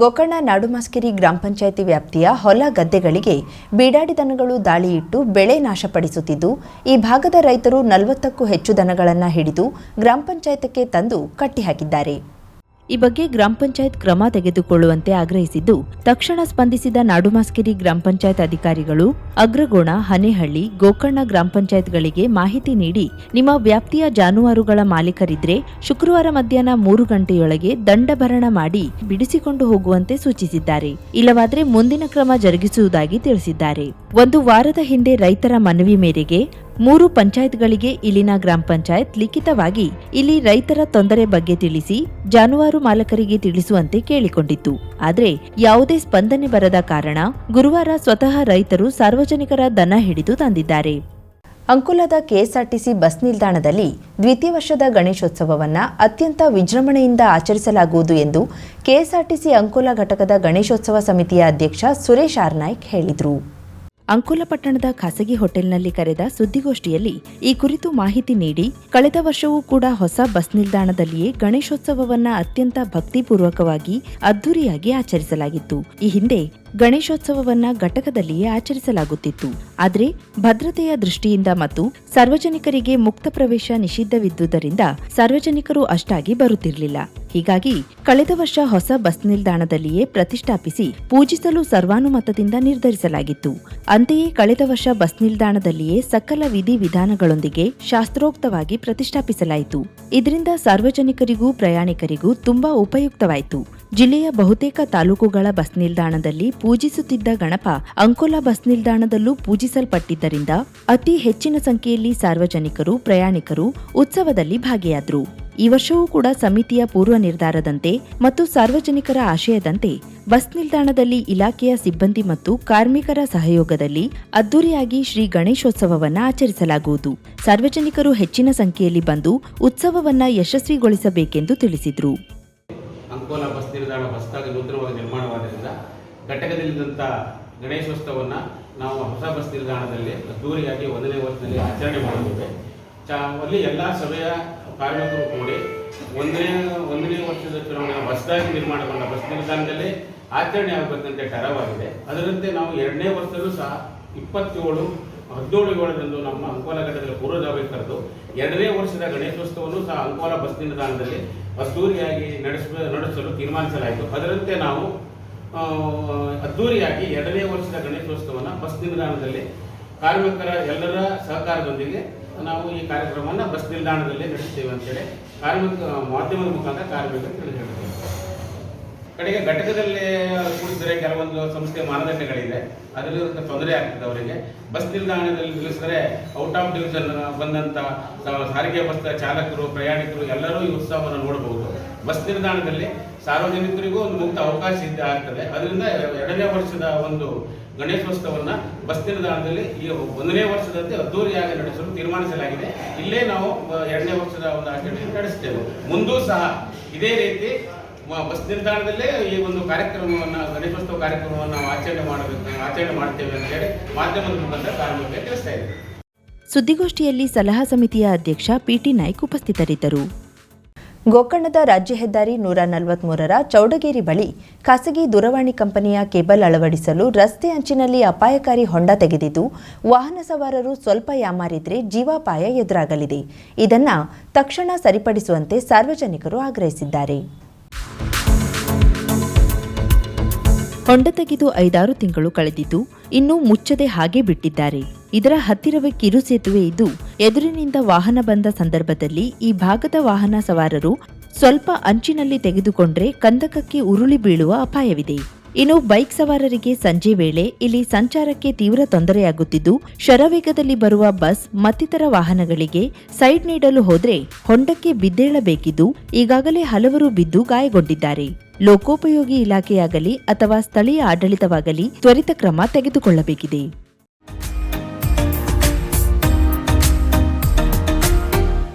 ಗೋಕರ್ಣ ನಾಡುಮಾಸ್ಕಿರಿ ಗ್ರಾಮ ಪಂಚಾಯಿತಿ ವ್ಯಾಪ್ತಿಯ ಹೊಲ ಗದ್ದೆಗಳಿಗೆ ಬೀಡಾಡಿ ದನಗಳು ದಾಳಿಯಿಟ್ಟು ಬೆಳೆ ನಾಶಪಡಿಸುತ್ತಿದ್ದು, ಈ ಭಾಗದ ರೈತರು ನಲವತ್ತಕ್ಕೂ ಹೆಚ್ಚು ದನಗಳನ್ನು ಹಿಡಿದು ಗ್ರಾಮ ಪಂಚಾಯತ್ಗೆ ತಂದು ಕಟ್ಟಿಹಾಕಿದ್ದಾರೆ. ಈ ಬಗ್ಗೆ ಗ್ರಾಮ ಪಂಚಾಯತ್ ಕ್ರಮ ತೆಗೆದುಕೊಳ್ಳುವಂತೆ ಆಗ್ರಹಿಸಿದ್ದು, ತಕ್ಷಣ ಸ್ಪಂದಿಸಿದ ನಾಡುಮಾಸ್ಕಿರಿ ಗ್ರಾಮ ಪಂಚಾಯತ್ ಅಧಿಕಾರಿಗಳು ಅಗ್ರಗೋಣ, ಹನೇಹಳ್ಳಿ, ಗೋಕರ್ಣ ಗ್ರಾಮ ಪಂಚಾಯತ್ಗಳಿಗೆ ಮಾಹಿತಿ ನೀಡಿ, ನಿಮ್ಮ ವ್ಯಾಪ್ತಿಯ ಜಾನುವಾರುಗಳ ಮಾಲೀಕರಿದ್ರೆ ಶುಕ್ರವಾರ ಮಧ್ಯಾಹ್ನ ಮೂರು ಗಂಟೆಯೊಳಗೆ ದಂಡಭರಣ ಮಾಡಿ ಬಿಡಿಸಿಕೊಂಡು ಹೋಗುವಂತೆ ಸೂಚಿಸಿದ್ದಾರೆ. ಇಲ್ಲವಾದರೆ ಮುಂದಿನ ಕ್ರಮ ಜರುಗಿಸುವುದಾಗಿ ತಿಳಿಸಿದ್ದಾರೆ. ಒಂದು ವಾರದ ಹಿಂದೆ ರೈತರ ಮನವಿ ಮೇರೆಗೆ ಮೂರು ಪಂಚಾಯತ್ಗಳಿಗೆ ಇಲ್ಲಿನ ಗ್ರಾಮ ಪಂಚಾಯತ್ ಲಿಖಿತವಾಗಿ ಇಲ್ಲಿ ರೈತರ ತೊಂದರೆ ಬಗ್ಗೆ ತಿಳಿಸಿ, ಜಾನುವಾರು ಮಾಲಕರಿಗೆ ತಿಳಿಸುವಂತೆ ಕೇಳಿಕೊಂಡಿತ್ತು. ಆದರೆ ಯಾವುದೇ ಸ್ಪಂದನೆ ಬರದ ಕಾರಣ ಗುರುವಾರ ಸ್ವತಃ ರೈತರು ಸಾರ್ವಜನಿಕರ ದನ ಹಿಡಿದು ತಂದಿದ್ದಾರೆ. ಅಂಕುಲದ ಕೆಎಸ್ಆರ್ಟಿಸಿ ಬಸ್ ನಿಲ್ದಾಣದಲ್ಲಿ ದ್ವಿತೀಯ ವರ್ಷದ ಗಣೇಶೋತ್ಸವವನ್ನು ಅತ್ಯಂತ ವಿಜೃಂಭಣೆಯಿಂದ ಆಚರಿಸಲಾಗುವುದು ಎಂದು ಕೆಎಸ್ಆರ್ಟಿಸಿ ಅಂಕುಲ ಘಟಕದ ಗಣೇಶೋತ್ಸವ ಸಮಿತಿಯ ಅಧ್ಯಕ್ಷ ಸುರೇಶ್ ಆರ್ನಾಯ್ಕ್ ಹೇಳಿದರು. ಅಂಕೋಲ ಪಟ್ಟಣದ ಖಾಸಗಿ ಹೋಟೆಲ್ನಲ್ಲಿ ಕರೆದ ಸುದ್ದಿಗೋಷ್ಠಿಯಲ್ಲಿ ಈ ಕುರಿತು ಮಾಹಿತಿ ನೀಡಿ, ಕಳೆದ ವರ್ಷವೂ ಕೂಡ ಹೊಸ ಬಸ್ ನಿಲ್ದಾಣದಲ್ಲಿಯೇ ಗಣೇಶೋತ್ಸವವನ್ನ ಅತ್ಯಂತ ಭಕ್ತಿಪೂರ್ವಕವಾಗಿ ಅದ್ದೂರಿಯಾಗಿ ಆಚರಿಸಲಾಗಿತ್ತು. ಈ ಹಿಂದೆ ಗಣೇಶೋತ್ಸವವನ್ನ ಘಟಕದಲ್ಲಿಯೇ ಆಚರಿಸಲಾಗುತ್ತಿತ್ತು. ಆದರೆ ಭದ್ರತೆಯ ದೃಷ್ಟಿಯಿಂದ ಮತ್ತು ಸಾರ್ವಜನಿಕರಿಗೆ ಮುಕ್ತ ಪ್ರವೇಶ ನಿಷಿದ್ಧವಿದ್ದುದರಿಂದ ಸಾರ್ವಜನಿಕರು ಅಷ್ಟಾಗಿ ಬರುತ್ತಿರಲಿಲ್ಲ. ಹೀಗಾಗಿ ಕಳೆದ ವರ್ಷ ಹೊಸ ಬಸ್ ನಿಲ್ದಾಣದಲ್ಲಿಯೇ ಪ್ರತಿಷ್ಠಾಪಿಸಿ ಪೂಜಿಸಲು ಸರ್ವಾನುಮತದಿಂದ ನಿರ್ಧರಿಸಲಾಗಿತ್ತು. ಅಂತೆಯೇ ಕಳೆದ ವರ್ಷ ಬಸ್ ನಿಲ್ದಾಣದಲ್ಲಿಯೇ ಸಕಲ ವಿಧಿ ವಿಧಾನಗಳೊಂದಿಗೆ ಶಾಸ್ತ್ರೋಕ್ತವಾಗಿ ಪ್ರತಿಷ್ಠಾಪಿಸಲಾಯಿತು. ಇದರಿಂದ ಸಾರ್ವಜನಿಕರಿಗೂ ಪ್ರಯಾಣಿಕರಿಗೂ ತುಂಬಾ ಉಪಯುಕ್ತವಾಯಿತು. ಜಿಲ್ಲೆಯ ಬಹುತೇಕ ತಾಲೂಕುಗಳ ಬಸ್ ನಿಲ್ದಾಣದಲ್ಲಿ ಪೂಜಿಸುತ್ತಿದ್ದ ಗಣಪ ಅಂಕೋಲಾ ಬಸ್ ನಿಲ್ದಾಣದಲ್ಲೂ ಪೂಜಿಸಲ್ಪಟ್ಟಿದ್ದರಿಂದ ಅತಿ ಹೆಚ್ಚಿನ ಸಂಖ್ಯೆಯಲ್ಲಿ ಸಾರ್ವಜನಿಕರು, ಪ್ರಯಾಣಿಕರು ಉತ್ಸವದಲ್ಲಿ ಭಾಗಿಯಾದರು. ಈ ವರ್ಷವೂ ಕೂಡ ಸಮಿತಿಯ ಪೂರ್ವ ನಿರ್ಧಾರದಂತೆ ಮತ್ತು ಸಾರ್ವಜನಿಕರ ಆಶಯದಂತೆ ಬಸ್ ನಿಲ್ದಾಣದಲ್ಲಿ ಇಲಾಖೆಯ ಸಿಬ್ಬಂದಿ ಮತ್ತು ಕಾರ್ಮಿಕರ ಸಹಯೋಗದಲ್ಲಿ ಅದ್ದೂರಿಯಾಗಿ ಶ್ರೀ ಗಣೇಶೋತ್ಸವವನ್ನು ಆಚರಿಸಲಾಗುವುದು. ಸಾರ್ವಜನಿಕರು ಹೆಚ್ಚಿನ ಸಂಖ್ಯೆಯಲ್ಲಿ ಬಂದು ಉತ್ಸವವನ್ನ ಯಶಸ್ವಿಗೊಳಿಸಬೇಕೆಂದು ತಿಳಿಸಿದರು. ಅಂಕೋಲ ಬಸ್ ನಿಲ್ದಾಣ ಹೊಸದಾಗಿ ನೂತನವಾಗಿ ನಿರ್ಮಾಣವಾದ್ದರಿಂದ ಘಟಕದಲ್ಲಿದ್ದಂಥ ಗಣೇಶೋತ್ಸವವನ್ನು ನಾವು ಹೊಸ ಬಸ್ ನಿಲ್ದಾಣದಲ್ಲಿ ಅದ್ದೂರಿಯಾಗಿ ಒಂದನೇ ವರ್ಷದಲ್ಲಿ ಆಚರಣೆ ಮಾಡಿದ್ದೇವೆ. ಚ, ಅಲ್ಲಿ ಎಲ್ಲ ಸಭೆಯ ಕಾರ್ಮಿಕರು ಕೂಡಿ ಒಂದನೇ ಒಂದನೇ ವರ್ಷದ ಚುನಾವಣೆ ಹೊಸದಾಗಿ ನಿರ್ಮಾಣಗೊಂಡ ಬಸ್ ನಿಲ್ದಾಣದಲ್ಲಿ ಆಚರಣೆ ಆಗಬೇಕಂತ ಟರವಾಗಿದೆ. ಅದರಂತೆ ನಾವು ಎರಡನೇ ವರ್ಷದಲ್ಲೂ ಸಹ ಇಪ್ಪತ್ತೇಳು, ಹದಿನೇಳು, ಏಳರಂದು ನಮ್ಮ ಅಂಕೋಲ ಘಟ್ಟದಲ್ಲಿ ಪೂರ್ವಜಾವಿ ಕರೆದು ಎರಡನೇ ವರ್ಷದ ಗಣೇಶೋತ್ಸವವನ್ನು ಸಹ ಅಂಕೋಲ ಬಸ್ ನಿಲ್ದಾಣದಲ್ಲಿ ಅದ್ದೂರಿಯಾಗಿ ನಡೆಸ ನಡೆಸಲು ತೀರ್ಮಾನಿಸಲಾಯಿತು. ಅದರಂತೆ ನಾವು ಅದ್ದೂರಿಯಾಗಿ ಎರಡನೇ ವರ್ಷದ ಗಣೇಶೋತ್ಸವವನ್ನು ಬಸ್ ನಿಲ್ದಾಣದಲ್ಲಿ ಕಾರ್ಮಿಕರ ಎಲ್ಲರ ಸಹಕಾರದೊಂದಿಗೆ ನಾವು ಈ ಕಾರ್ಯಕ್ರಮವನ್ನು ಬಸ್ ನಿಲ್ದಾಣದಲ್ಲಿ ನಡೆಸ್ತೇವೆ ಅಂತೇಳಿ ಕಾರ್ಮಿಕ, ಮಾಧ್ಯಮದ ಮುಖಾಂತರ ಕಾರ್ಮಿಕರು ತಿಳಿಸಿದ್ದಾರೆ. ಕಡೆಗೆ ಘಟಕದಲ್ಲಿ ಕೂಡಿಸಿದರೆ ಕೆಲವೊಂದು ಸಂಸ್ಥೆ ಮಾನದಂಡಗಳಿದೆ. ಅದರಲ್ಲಿ ತೊಂದರೆ ಆಗ್ತದೆ ಅವರಿಗೆ. ಬಸ್ ನಿಲ್ದಾಣದಲ್ಲಿ ನಿಲ್ಲಿಸಿದ್ರೆ ಔಟ್ ಆಫ್ ಡಿವಿಷನ್ ಬಂದಂಥ ಸ- ಸಾರಿಗೆ ಬಸ್ ಚಾಲಕರು, ಪ್ರಯಾಣಿಕರು ಎಲ್ಲರೂ ಈ ಉತ್ಸವವನ್ನು ನೋಡಬಹುದು. ಬಸ್ ನಿಲ್ದಾಣದಲ್ಲಿ ಸಾರ್ವಜನಿಕರಿಗೂ ಒಂದು ಮುಕ್ತ ಅವಕಾಶ ಇದ್ದ ಆಗ್ತದೆ. ಅದರಿಂದ ಎರಡನೇ ವರ್ಷದ ಒಂದು ಗಣೇಶೋತ್ಸವವನ್ನು ಬಸ್ ನಿಲ್ದಾಣದಲ್ಲಿ ಈ ಒಂದನೇ ವರ್ಷದಂತೆ ಅದ್ದೂರಿಯಾಗಿ ನಡೆಸಲು ತೀರ್ಮಾನಿಸಲಾಗಿದೆ. ಇಲ್ಲೇ ನಾವು ಎರಡನೇ ವರ್ಷದ ಒಂದು ಆಚರಣೆಯನ್ನು ನಡೆಸ್ತೇವೆ. ಮುಂದೂ ಸಹ ಇದೇ ರೀತಿ ಬಸ್ ನಿಲ್ದಾಣದಲ್ಲೇ ಈ ಒಂದು ಕಾರ್ಯಕ್ರಮವನ್ನು, ಗಣೇಶೋತ್ಸವ ಕಾರ್ಯಕ್ರಮವನ್ನು ನಾವು ಆಚರಣೆ ಮಾಡಬೇಕು, ಆಚರಣೆ ಮಾಡ್ತೇವೆ ಅಂತ ಹೇಳಿ ಮಾಧ್ಯಮದ ಮುಖಾಂತರ ಕಾರ್ಯಕ್ರಮಕ್ಕೆ ತಿಳಿಸ್ತಾ ಇದ್ದೇವೆ ಸುದ್ದಿಗೋಷ್ಠಿಯಲ್ಲಿ ಸಲಹಾ ಸಮಿತಿಯ ಅಧ್ಯಕ್ಷ ಪಿಟಿ ನಾಯ್ಕ ಉಪಸ್ಥಿತರಿದ್ದರು. ಗೋಕರ್ಣದ ರಾಜ್ಯ ಹೆದ್ದಾರಿ ನೂರ ನಲವತ್ಮೂರರ ಚೌಡಗೇರಿ ಬಳಿ ಖಾಸಗಿ ದೂರವಾಣಿ ಕಂಪನಿಯ ಕೇಬಲ್ ಅಳವಡಿಸಲು ರಸ್ತೆ ಅಂಚಿನಲ್ಲಿ ಅಪಾಯಕಾರಿ ಹೊಂಡ ತೆಗೆದಿದ್ದು, ವಾಹನ ಸವಾರರು ಸ್ವಲ್ಪ ಯಾಮಾರಿದ್ರೆ ಜೀವಾಪಾಯ ಎದುರಾಗಲಿದೆ. ಇದನ್ನು ತಕ್ಷಣ ಸರಿಪಡಿಸುವಂತೆ ಸಾರ್ವಜನಿಕರು ಆಗ್ರಹಿಸಿದ್ದಾರೆ. ಹೊಂಡ ತೆಗೆದು ಐದಾರು ತಿಂಗಳು ಕಳೆದಿದ್ದು, ಇನ್ನೂ ಮುಚ್ಚದೆ ಹಾಗೆ ಬಿಟ್ಟಿದ್ದಾರೆ. ಇದರ ಹತ್ತಿರವೇ ಕಿರು ಸೇತುವೆ ಇದ್ದು, ಎದುರಿನಿಂದ ವಾಹನ ಬಂದ ಸಂದರ್ಭದಲ್ಲಿ ಈ ಭಾಗದ ವಾಹನ ಸವಾರರು ಸ್ವಲ್ಪ ಅಂಚಿನಲ್ಲಿ ತೆಗೆದುಕೊಂಡ್ರೆ ಕಂದಕಕ್ಕೆ ಉರುಳಿ ಬೀಳುವ ಅಪಾಯವಿದೆ. ಇನ್ನು ಬೈಕ್ ಸವಾರರಿಗೆ ಸಂಜೆ ವೇಳೆ ಇಲ್ಲಿ ಸಂಚಾರಕ್ಕೆ ತೀವ್ರ ತೊಂದರೆಯಾಗುತ್ತಿದ್ದು, ಶರವೇಗದಲ್ಲಿ ಬರುವ ಬಸ್ ಮತ್ತಿತರ ವಾಹನಗಳಿಗೆ ಸೈಡ್ ನೀಡಲು ಹೋದ್ರೆ ಹೊಂಡಕ್ಕೆ ಬಿದ್ದೇಳಬೇಕಿದ್ದು, ಈಗಾಗಲೇ ಹಲವರು ಬಿದ್ದು ಗಾಯಗೊಂಡಿದ್ದಾರೆ. ಲೋಕೋಪಯೋಗಿ ಇಲಾಖೆಯಾಗಲಿ ಅಥವಾ ಸ್ಥಳೀಯ ಆಡಳಿತವಾಗಲಿ ತ್ವರಿತ ಕ್ರಮ ತೆಗೆದುಕೊಳ್ಳಬೇಕಿದೆ.